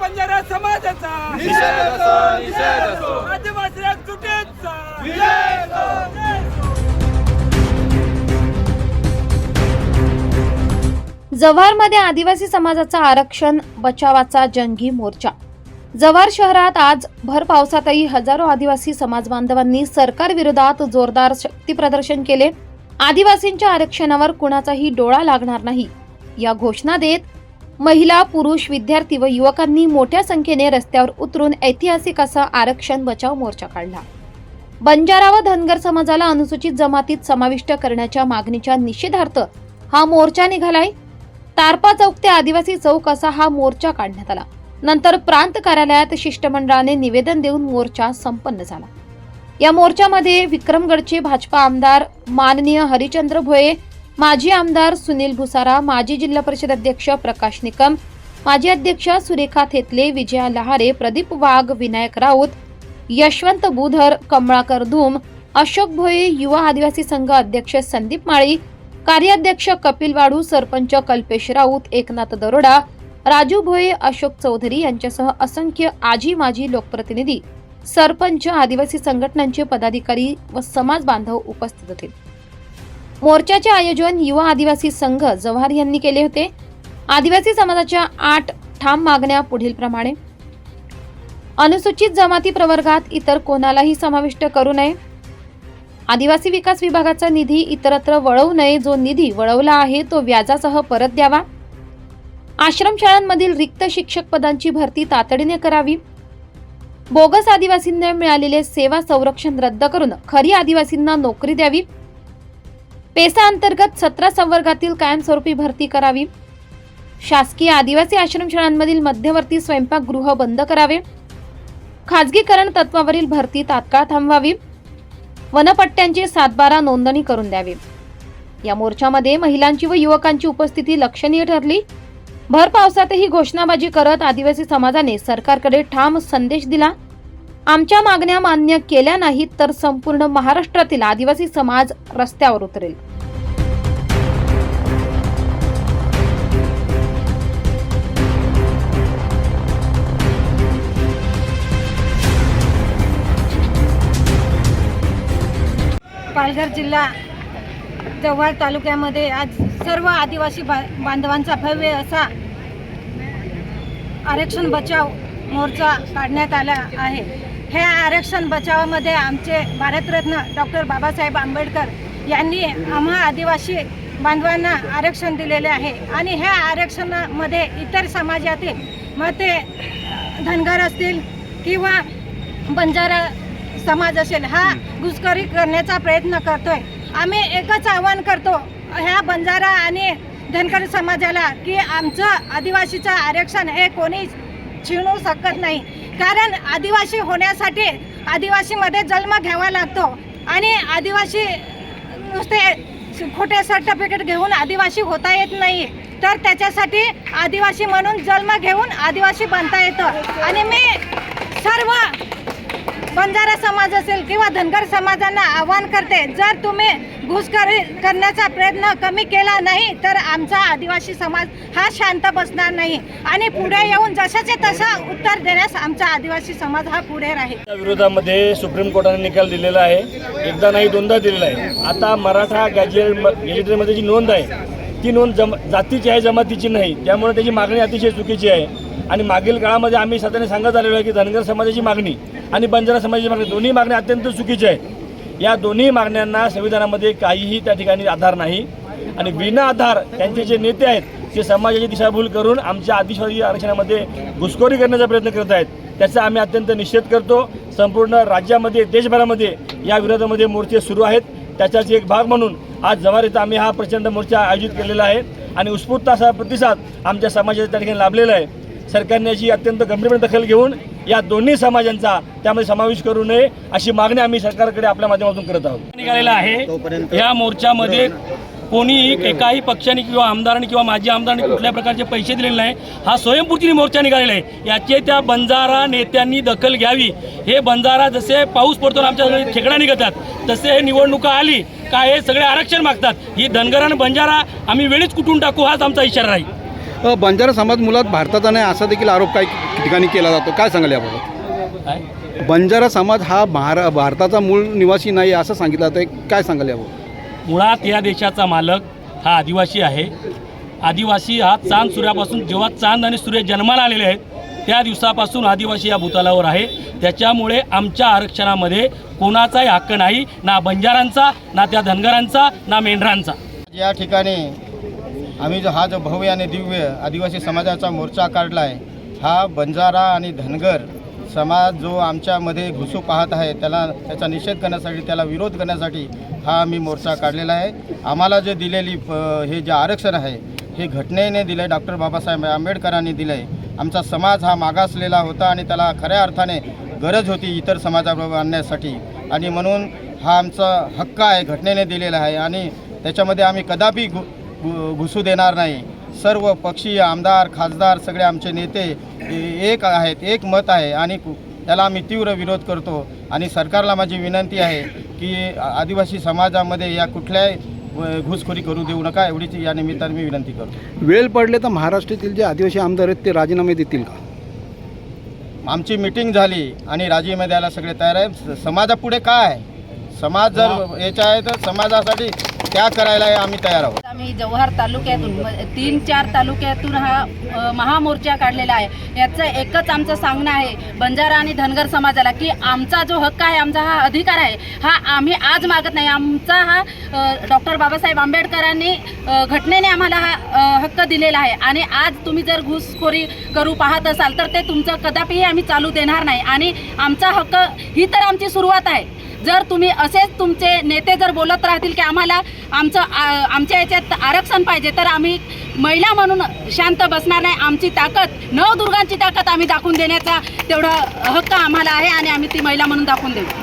बंजारा समाजाचा निषेध असो निषेध असो आदिवासी एकजुटीचा विजय असो. जव्हारमध्ये आदिवासी समाजाचा आरक्षण बचावाचा जंगी मोर्चा. जव्हार शहरात आज भर पावसातही हजारो आदिवासी समाज बांधवांनी सरकार विरोधात जोरदार शक्ती प्रदर्शन केले. आदिवासींच्या आरक्षणावर कुणाचाही डोळा लागणार नाही. या घोषणा देत महिला पुरुष विद्यार्थी व युवकांनी मोठ्या संख्येने रस्त्यावर उतरून ऐतिहासिक असा आरक्षण बचाव मोर्चा काढला. बंजारा व धनगर समाजाला अनुसूचित जमातीत समाविष्ट करण्याच्या मागणीच्या निषेधार्थ हा मोर्चा निघालाय. तारपा चौक ते आदिवासी चौक असा हा मोर्चा काढण्यात आला. नंतर प्रांत कार्यालयात शिष्टमंडळाने निवेदन देऊन मोर्चा संपन्न झाला. या मोर्चामध्ये विक्रमगडचे भाजपा आमदार माननीय हरिचंद्र भोये माजी आमदार सुनील भुसारा माजी जिल्हा परिषद अध्यक्ष प्रकाश निकम माजी अध्यक्षा सुरेखा थेतले विजया लहारे प्रदीप वाघ विनायक राऊत यशवंत बुधर कमळाकर धूम अशोक भोये युवा आदिवासी संघ अध्यक्ष संदीप माळी कार्याध्यक्ष कपिल वाडू सरपंच कल्पेश राऊत एकनाथ दरोडा राजू भोये अशोक चौधरी यांच्यासह असंख्य आजी माजी लोकप्रतिनिधी सरपंच आदिवासी संघटनांचे पदाधिकारी व समाज बांधव उपस्थित होते. मोर्चाचे आयोजन युवा आदिवासी संघ जव्हार यांनी केले होते. आदिवासी समाजाच्या आठ ठाम मागण्या पुढीलप्रमाणे अनुसूचित जमाती प्रवर्गात इतर कोणालाही समाविष्ट करू नये. आदिवासी विकास विभागाचा निधी इतरत्र वळवू नये जो निधी वळवला आहे तो व्याजासह परत द्यावा. आश्रमशाळांमधील रिक्त शिक्षक पदांची भरती तातडीने करावी. बोगस आदिवासींना मिळालेले सेवा संरक्षण रद्द करून खरी आदिवासींना नोकरी द्यावी. पेसा अंतर्गत सतरा संवर्गातील कायमस्वरूपी भरती करावी. शासकीय आदिवासी आश्रमशाळांमधील मध्यवर्ती स्वयंपाकगृह बंद करावे. खाजगीकरण तत्वावरील भरती तात्काळ थांबवावी. वनपट्ट्यांची सातबारा नोंदणी करून द्यावी. या मोर्चामध्ये महिलांची व युवकांची उपस्थिती लक्षणीय ठरली. भर पावसातही घोषणाबाजी करत आदिवासी समाजाने सरकारकडे ठाम संदेश दिला. आमच्या मागण्या मान्य केल्या नाहीत तर संपूर्ण महाराष्ट्रातील आदिवासी समाज रस्त्यावर उतरेल. पालघर जिल्हा जव्हार तालुक्यामध्ये आज सर्व आदिवासी बा बांधवांचा भव्य असा आरक्षण बचाव मोर्चा काढण्यात आला आहे. हे आरक्षण बचावामध्ये आमचे भारतरत्न डॉक्टर बाबासाहेब आंबेडकर यांनी आम्हा आदिवासी बांधवांना आरक्षण दिलेले आहे. आणि ह्या आरक्षणामध्ये इतर समाजातील मग ते धनगर असतील किंवा बंजारा समाज असेल हा घुसखोरी करण्याचा प्रयत्न करतोय. आम्ही एकच आव्हान करतो ह्या बंजारा आणि धनगर समाजाला की आमचं आदिवासीचं आरक्षण हे कोणीच चिणू शकत नाही. कारण आदिवासी होण्यासाठी आदिवासीमध्ये जन्म घ्यावा लागतो. आणि आदिवासी नुसते खोटे सर्टिफिकेट घेऊन आदिवासी होता येत नाही. तर त्याच्यासाठी आदिवासी म्हणून जन्म घेऊन आदिवासी बनता येतं. आणि मी सर्व बंजारा समाज असेल किंवा धनगर समाजांना आवाहन करते जर तुम्ही घुसखोरी करण्याचा प्रयत्न कमी केला नाही तर आमचा आदिवासी समाज हा शांत बसणार नाही. आणि पुढे येऊन जशाचे तसा उत्तर देण्यास आमचा आदिवासी समाज हा पुढे राहील. विरोधामध्ये सुप्रीम कोर्टाने निकाल दिलेला आहे. एकदा नाही दोनदा दिलेला आहे. आता मराठा गॅजेट गॅजेटमध्ये जी नोंद आहे ती नोंद जम जातीची आहे जमातीची नाही. त्यामुळे त्याची मागणी अतिशय चुकीची आहे. आणि मागील काळामध्ये आम्ही सध्याने सांगत आलेलो आहे की धनगर समाजाची मागणी आणि बंजारा समाजाची मागणी दोन्ही मागण्या अत्यंत चुकीच्या आहेत. या दोन्ही मागण्यांना संविधानामध्ये काहीही त्या ठिकाणी आधार नाही. आणि विना आधार त्यांचे जे नेते आहेत ते समाजाची दिशाभूल करून आमच्या आदिवासी आरक्षणामध्ये घुसखोरी करण्याचा प्रयत्न करत आहेत. त्याचा आम्ही अत्यंत निषेध करतो. संपूर्ण राज्यामध्ये देशभरामध्ये या विरोधामध्ये मोर्चे सुरू आहेत. त्याचाच एक भाग म्हणून आज जव्हार इथं आम्ही हा प्रचंड मोर्चा आयोजित केलेला आहे. आणि उत्स्फूर्त असा प्रतिसाद आमच्या समाजाच्या त्या ठिकाणी लाभलेला आहे. सरकारने याची अत्यंत गंभीरपणे दखल घेऊन या दोन्ही समाजांचा त्यामध्ये समावेश करू नये अशी मागणी आम्ही सरकारकडे आपल्या माध्यमातून करत आहोत. निघालेला आहे. या मोर्चामध्ये कोणीही एकाही पक्षाने किंवा आमदारांनी किंवा माजी आमदारांनी कुठल्या प्रकारचे पैसे दिलेले नाही. हा स्वयंपूर्तीने मोर्चा निघालेला आहे. याचे त्या बंजारा नेत्यांनी दखल घ्यावी. हे बंजारा जसे पाऊस पडतो आमच्या ठेकडा निघतात तसे हे निवडणुका आली का हे सगळे आरक्षण मागतात. ही धनगर आणि बंजारा आम्ही वेळीच कुठून टाकू हाच आमचा इशारा राहील. बंजारा समाज मुळात भारताचा नाही असा देखील आरोप काही ठिकाणी केला जातो. काय सांगाल याबाबत? बंजारा समाज हा महारा भारताचा मूळ निवासी नाही असं सांगितलं जातं काय सांगाल याबाबत? मुळात या देशाचा मालक हा आदिवासी आहे. आदिवासी हा चांद सूर्यापासून जेव्हा चांद आणि सूर्य जन्माला आलेले आहेत त्या दिवसापासून आदिवासी या भूतलावर आहे. त्याच्यामुळे आमच्या आरक्षणामध्ये कोणाचाही हक्क नाही. ना बंजारांचा ना त्या धनगरांचा ना मेंढरांचा. या ठिकाणी आम्ही जो हा जो भव्य आणि दिव्य आदिवासी समाजाचा मोर्चा काढला आहे हा बंजारा आणि धनगर समाज जो आमच्यामध्ये घुसू पाहत आहे त्याला त्याचा निषेध करण्यासाठी त्याला विरोध करण्यासाठी हा आम्ही मोर्चा काढलेला आहे. आम्हाला जे दिलेली हे जे आरक्षण आहे हे घटनेने दिलं आहे डॉक्टर बाबासाहेब आंबेडकरांनी दिलं आहे आमचा समाज हा मागासलेला होता आणि त्याला खऱ्या अर्थाने गरज होती इतर समाजाबरोबर आणण्यासाठी. आणि म्हणून हा आमचा हक्क आहे घटनेने दिलेला आहे. आणि त्याच्यामध्ये आम्ही कदापि घु- घुसू देणार नाही. सर्व पक्षी आमदार खासदार सगळे आमचे नेते एक आहेत एक मत आहे आणि त्याला आम्ही तीव्र विरोध करतो. आणि सरकारला माझी विनंती आहे की आदिवासी समाजामध्ये या कुठल्याही घुसखोरी करू देऊ नका एवढीच या निमित्ताने मी विनंती करतो. वेळ पडले तर महाराष्ट्रातील जे आदिवासी आमदार आहेत ते राजीनामे देतील का? आमची मिटिंग झाली आणि राजीनामे द्यायला सगळे तयार आहे समाजापुढे काय? आहे? समाज जर याच्या आहे तर समाजासाठी त्या करायला आम्ही तयार आहोत. आम्ही जव्हार तालुक्यातून तीन चार तालुक्यातून हा महामोर्चा काढलेला आहे. याचं एकच आमचं सांगणं आहे बंजारा आणि धनगर समाजाला की आमचा जो हक्क आहे आमचा हा अधिकार आहे हा आम्ही आज मागत नाही. आमचा हा डॉक्टर बाबासाहेब आंबेडकरांनी घटनेने आम्हाला हा हक्क दिलेला आहे. आणि आज तुम्ही जर घुसखोरी करू पाहत असाल तर ते तुमचं कदापिही आम्ही चालू देणार नाही. आणि आमचा हक्क ही तर आमची सुरुवात आहे. जर तुम्ही असेच तुमचे नेते जर बोलत राहतील की आम्हाला आमचं आ- आमच्या याच्यात आरक्षण पाहिजे तर आम्ही महिला म्हणून शांत बसणार नाही. आमची ताकद नवदुर्गांची ताकद आम्ही दाखवून देण्याचा तेवढा हक्क आम्हाला आहे आणि आम्ही ती महिला म्हणून दाखवून देऊ.